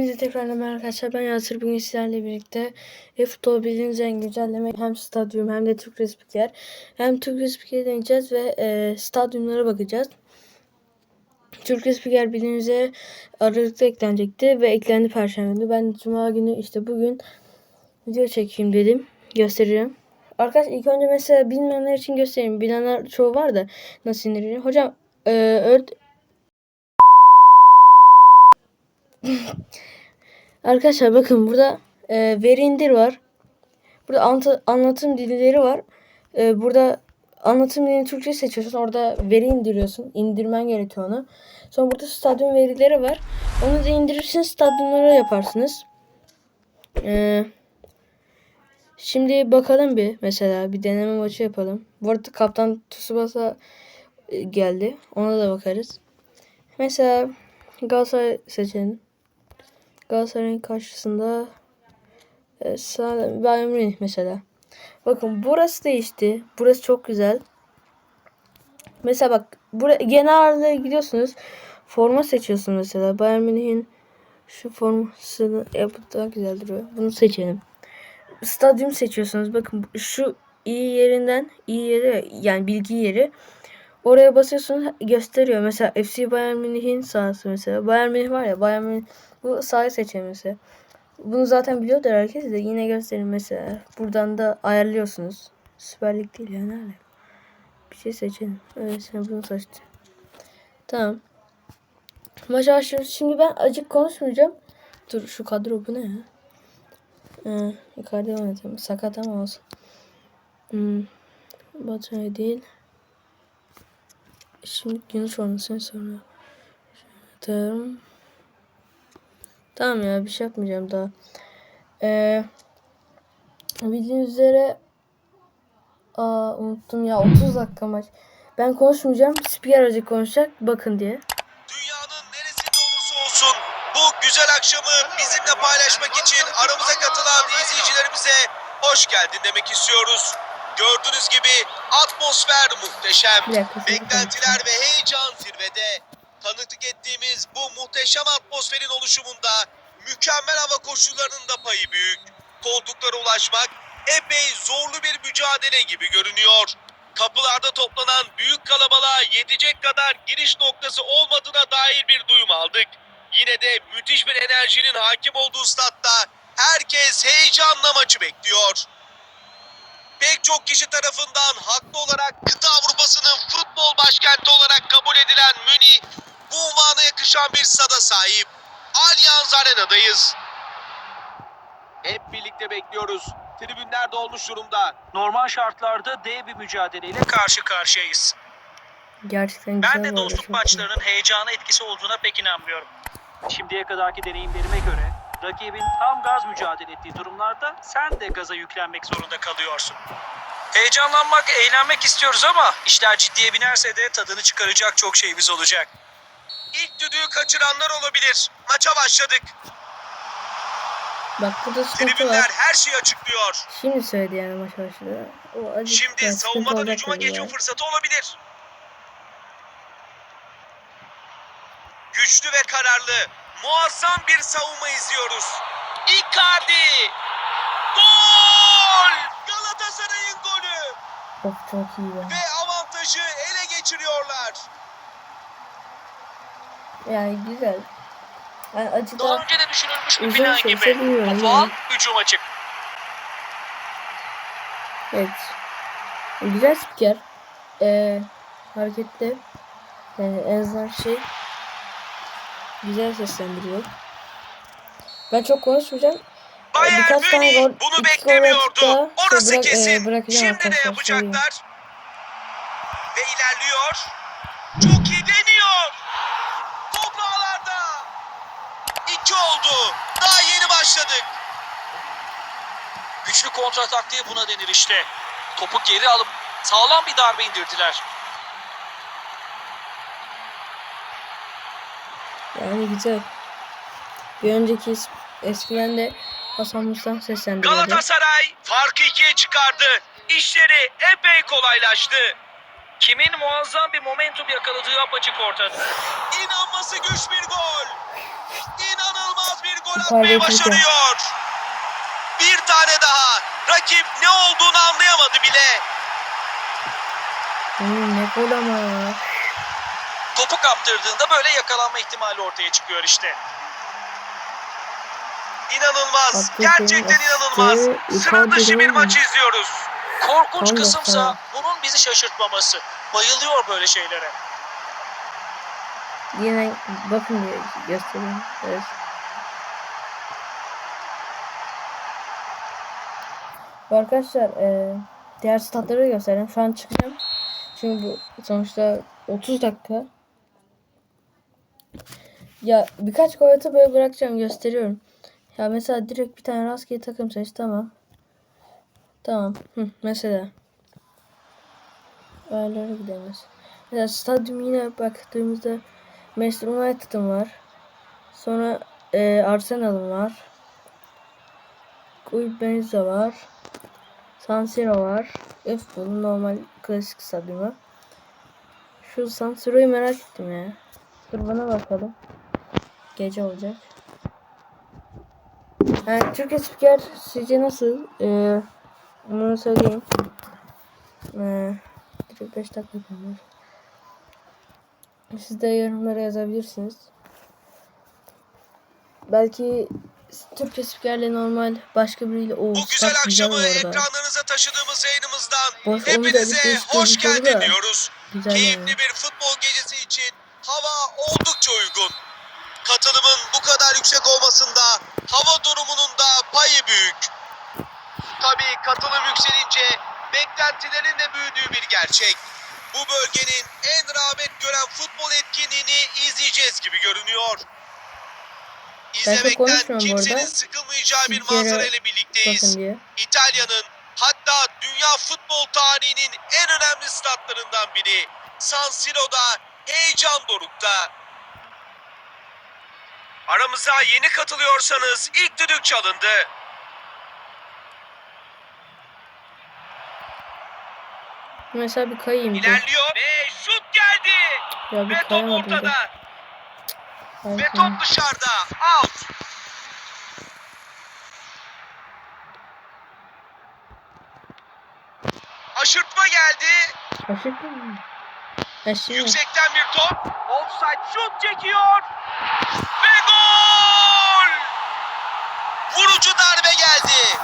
Hepinize tekrar merhaba arkadaşlar. Ben Yasir. Bugün sizlerle birlikte e-futbol bildiğiniz en güncelleme hem stadyum hem de Türk Spiker hem Türk Spiker deneyeceğiz ve e, stadyumlara bakacağız. Türk Spiker bildiğiniz üzere Aralık'ta eklenecekti ve eklendi Perşembe günü. Ben Cuma günü işte bugün video çekeyim dedim. Göstereceğim. Arkadaşlar ilk önce mesela bilmeyenler için göstereyim. Bilenler çoğu var da nasıl indirilir. Hocam e, ört Arkadaşlar bakın burada e, veri indir var. Burada anlatı- anlatım dilleri var. E, burada anlatım dilini Türkçe seçiyorsun. Orada veri indiriyorsun. İndirmen gerekiyor onu. Sonra burada stadyum verileri var. Onu da indirirsin stadyumlara yaparsınız. E, şimdi bakalım bir mesela bir deneme maçı yapalım. Bu arada kaptan Tsubasa e, geldi. Ona da bakarız. Mesela Galatasaray seçelim. Galatasaray'ın karşısında e, Bayern Münih mesela. Bakın burası değişti. Burası çok güzel. Mesela bak buraya genelde gidiyorsunuz. Forma seçiyorsun mesela. Bayern Münih'in şu formasını bu daha güzel duruyor. Bunu seçelim. Stadyum seçiyorsunuz. Bakın şu iyi yerinden iyi yeri yani bilgi yeri Oraya basıyorsunuz gösteriyor. Mesela FC Bayern Münih'in sahası mesela. Bayern Münih var ya Bayern Münih bu sahayı seçelim mesela. Bunu zaten biliyordur herkes de yine göstereyim mesela. Buradan da ayarlıyorsunuz. Süper Lig değil yani hala. Bir şey seçelim. Evet sen bunu seçtin. Tamam. Maça başlıyoruz. Şimdi ben acık konuşmayacağım. Dur şu kadro bu ne ya? Ee, yukarıda oynatalım. Sakat ama olsun. Hmm. Batıray değil. Şimdi Yunus oynasın sonra. Tamam. Tamam ya bir şey yapmayacağım daha. Ee, bildiğiniz üzere Aa unuttum ya 30 dakika maç. Ben konuşmayacağım. Spiker acı konuşacak. Bakın diye. Dünyanın neresinde olursa olsun bu güzel akşamı bizimle paylaşmak için aramıza katılan izleyicilerimize hoş geldin demek istiyoruz. Gördüğünüz gibi atmosfer muhteşem. Beklentiler ve heyecan zirvede. Tanıklık ettiğimiz bu muhteşem atmosferin oluşumunda mükemmel hava koşullarının da payı büyük. Koltuklara ulaşmak epey zorlu bir mücadele gibi görünüyor. Kapılarda toplanan büyük kalabalığa yetecek kadar giriş noktası olmadığına dair bir duyum aldık. Yine de müthiş bir enerjinin hakim olduğu statta herkes heyecanla maçı bekliyor. Pek çok kişi tarafından haklı olarak kıta Avrupa'sının futbol başkenti olarak kabul edilen Münih bu unvana yakışan bir stada sahip. Allianz Arena'dayız. Hep birlikte bekliyoruz. Tribünler dolmuş durumda. Normal şartlarda dev bir mücadeleyle karşı karşıyayız. Gerçekten güzel Ben de dostluk maçlarının heyecana etkisi olduğuna pek inanmıyorum. Şimdiye kadarki deneyimlerime göre rakibin tam gaz mücadele ettiği durumlarda sen de gaza yüklenmek zorunda kalıyorsun. Heyecanlanmak, eğlenmek istiyoruz ama işler ciddiye binerse de tadını çıkaracak çok şeyimiz olacak. İlk düdüğü kaçıranlar olabilir. Maça başladık. Bak burada sıkıntı Tribünler var. her şeyi açıklıyor. Şimdi söyledi yani maç başladı. O acı, Şimdi savunmadan hücuma geçme fırsatı olabilir. Güçlü ve kararlı, muazzam bir savunma izliyoruz. Icardi! Of çok iyi ya. ve avantajı ele geçiriyorlar. Yani güzel. Yani acı Daha da önce de düşünülmüş bir plan gibi. yani. hücum açık. evet. Güzel spiker. Ee, hareketli. Yani en azından şey güzel seslendiriyor. Ben çok konuşmayacağım. Bayern birkaç tane Münih gol- bunu iki gol beklemiyordu. Orası şey bırak- e, kesin. bırakacağım Şimdi de arkadaşlar, yapacaklar. Ve ilerliyor. Çok iyi deniyor. Top ağlarda. İki oldu. Daha yeni başladık. Güçlü kontra taktiği buna denir işte. Topu geri alıp sağlam bir darbe indirdiler. Yani güzel. Bir önceki is- eskiden de Hasan Mustan seslendiriyordu. Galatasaray farkı ikiye çıkardı. İşleri epey kolaylaştı. Kimin muazzam bir momentum yakaladığı apaçık ortada. İnanması güç bir gol. İnanılmaz bir gol atmayı başarıyor. Bir tane daha. Rakip ne olduğunu anlayamadı bile. Hmm, ne gol ama. Topu kaptırdığında böyle yakalanma ihtimali ortaya çıkıyor işte. İnanılmaz. Gerçekten inanılmaz. Sıra dışı bir maç izliyoruz. Korkunç kısımsa bunun bizi şaşırtmaması. Bayılıyor böyle şeylere. Yine bakın göstereyim. Evet. Arkadaşlar e, diğer statları göstereyim. Şu an çıkacağım. Çünkü bu sonuçta 30 dakika. Ya birkaç gol atıp böyle bırakacağım gösteriyorum. Ya mesela direkt bir tane rastgele takım seç tamam. Tamam. Hı, mesela. Ayarlara gidelim mesela. Stadyum yine baktığımızda Manchester United'ım var. Sonra e, Arsenal'ım var. Kulüp Benza var. San Siro var. Liverpool'un normal klasik stadyumu. Şu San Siro'yu merak ettim ya. Dur bana bakalım. Gece olacak. Yani Türkiye spiker sizce nasıl? Ee, bunu söyleyeyim. Ee, direkt 5 dakika kalmış. Siz de yorumlara yazabilirsiniz. Belki Türkçe spikerle normal başka biriyle o Bu güzel akşamı arada. ekranlarınıza taşıdığımız yayınımızdan Boş- onu hepinize hoş geldin diyoruz. Güzel Keyifli yani. bir futbol gecesi için hava oldukça uygun. Katılımın bu kadar yüksek olmasında hava durumunun da payı büyük. Tabii katılım yükselince beklentilerin de büyüdüğü bir gerçek. Bu bölgenin en rağbet gören futbol etkinliğini izleyeceğiz gibi görünüyor. İzlemekten kimsenin sıkılmayacağı bir Sizlere manzarayla birlikteyiz. İtalya'nın hatta dünya futbol tarihinin en önemli statlarından biri San Siro'da heyecan dorukta. Aramıza yeni katılıyorsanız ilk düdük çalındı. Mesela bir kayayım. İlerliyor ve şut geldi. Ya bir Ve top ortada. Ve top dışarıda. Out. Aşırtma geldi. Şaşırttın mı? Yüksekten bir top. Offside şut çekiyor. Vurucu darbe geldi.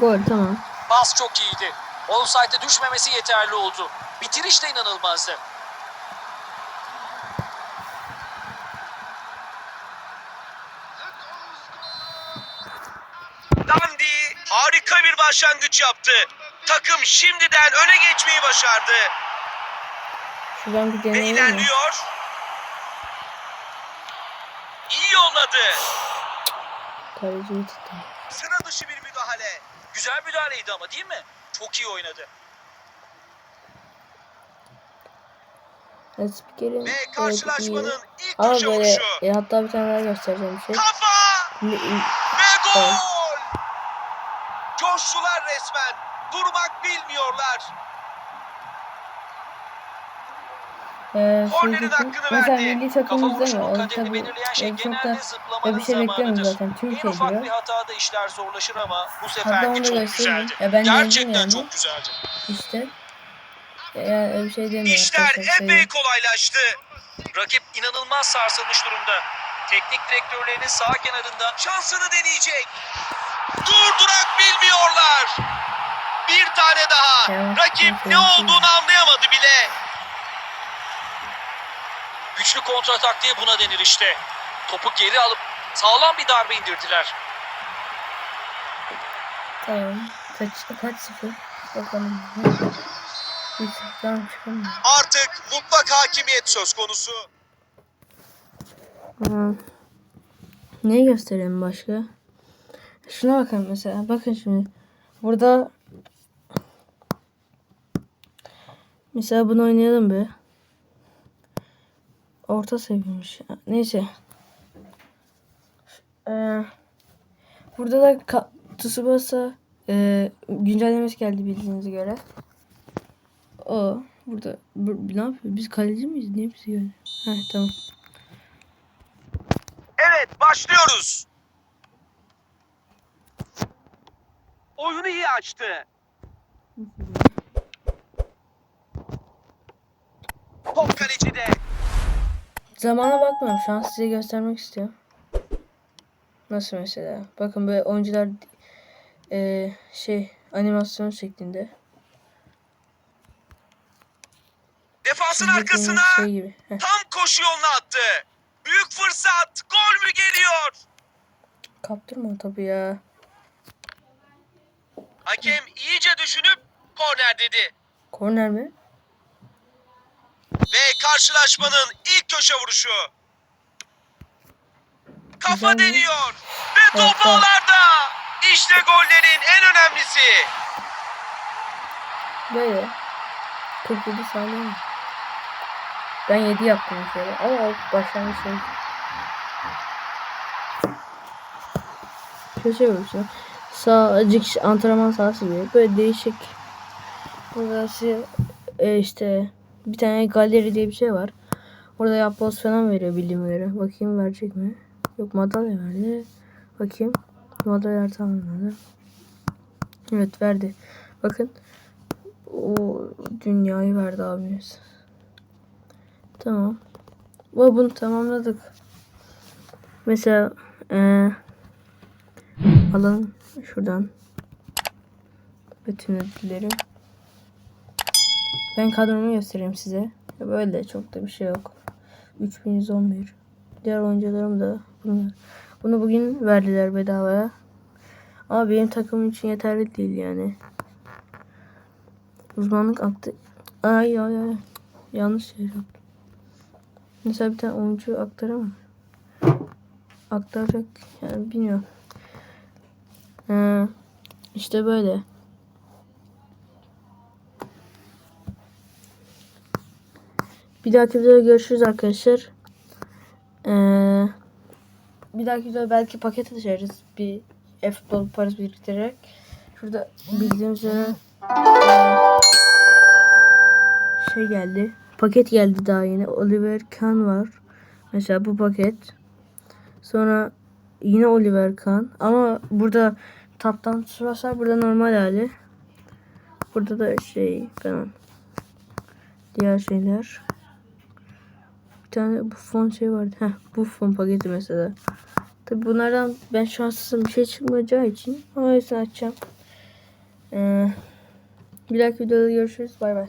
Gol tamam. Pas çok iyiydi. Offside'e düşmemesi yeterli oldu. Bitiriş de inanılmazdı. Dandi harika bir başlangıç yaptı. Takım şimdiden öne geçmeyi başardı. Şuradan bir Ve deneyelim mi? Yolladı. Kaleciyi tuttum. Sıra dışı bir müdahale. Güzel müdahaleydi ama değil mi? Çok iyi oynadı. Ya spikerin Ve karşılaşmanın ilk Ama köşe böyle vuruşu. e, hatta bir tane daha göstereceğim bir şey. Kafa Ne- e, ve gol. Evet. Coştular resmen. Durmak bilmiyorlar. E, şey Mesela milli Kafa takımımızda mı? vuruşunun O kaderini tabii belirleyen şey çok da bir şey zamanıdır. zaten. En Türkiye diyor. bir hatada işler zorlaşır ama bu onu da çok güzeldi. Ya ben yendim Gerçekten yani. çok güzeldi. İşte. Yani öyle bir şey demiyorum. İşler epey kolaylaştı. Rakip inanılmaz sarsılmış durumda. Teknik direktörlerinin sağ kenarında Şansını deneyecek. Durdurak bilmiyorlar. Bir tane daha. Evet, Rakip ne olduğunu anlayamadı bile. Güçlü kontra taktiği buna denir işte. Topu geri alıp sağlam bir darbe indirdiler. Tamam. Kaç, kaç sıfır? Bakalım. Artık mutlak hakimiyet söz konusu. Ne göstereyim başka? Şuna bakın mesela. Bakın şimdi. Burada mesela bunu oynayalım bir. Orta seviyemiş. Neyse. Ee, burada da Tsubasa e, güncellemesi geldi bildiğinize göre. O burada bu, ne yapıyor? Biz kaleci miyiz? Niye bizi görüyor? Tamam. Evet başlıyoruz. Oyunu iyi açtı. Top kalecide. Zamana bakmıyorum. Şu an size göstermek istiyorum. Nasıl mesela? Bakın böyle oyuncular eee, şey animasyon şeklinde. Defansın arkasına Şey gibi. Heh, tam koşu yoluna attı. Büyük fırsat. Gol mü geliyor? kaptırma topu ya. Hakem iyice düşünüp korner dedi. Korner mi? Ve karşılaşmanın ilk köşe vuruşu. Kafa Güzel deniyor. Ve top Evet, ağlarda. İşte gollerin en önemlisi. Böyle. 47 saniye mi? Ben 7 yaptım şöyle. Ama başlangıç şey. Köşe vuruşu. Sağcık antrenman sahası gibi. Böyle değişik. Burası e, işte bir tane galeri diye bir şey var. Orada yapboz falan veriyor bildiğime göre. Bakayım verecek mi? Yok madalya verdi. Bakayım. Madalya tamam verdi. Evet verdi. Bakın. O dünyayı verdi abimiz. Tamam. O bunu tamamladık. Mesela eee alalım şuradan bütün ödülleri. Ben kadromu göstereyim size. Böyle çok da bir şey yok. 3111. Diğer oyuncularım da bunlar. Bunu bugün verdiler bedavaya. Ama benim takımım için yeterli değil yani. Uzmanlık aktı. Ay ay ay. Yanlış şey yaptım. Mesela bir tane oyuncu aktaramam. Aktaracak yani bilmiyorum. Ee, işte böyle. Bir dahaki videoda görüşürüz arkadaşlar. Ee, bir dahaki videoda belki paket açarız. Bir e-futbol parası biriktirerek. Şurada bildiğiniz üzere ee, şey geldi. Paket geldi daha yeni. Oliver Kahn var. Mesela bu paket. Sonra yine Oliver Kahn. Ama burada taptan Tsubasa burada normal hali. Burada da şey falan. Diğer şeyler. Tane bu fon şey vardı. Heh, bu paketi mesela. Tabi bunlardan ben şanssızım bir şey çıkmayacağı için ama yüzden açacağım. Ee, bir dahaki videoda görüşürüz. Bay bay.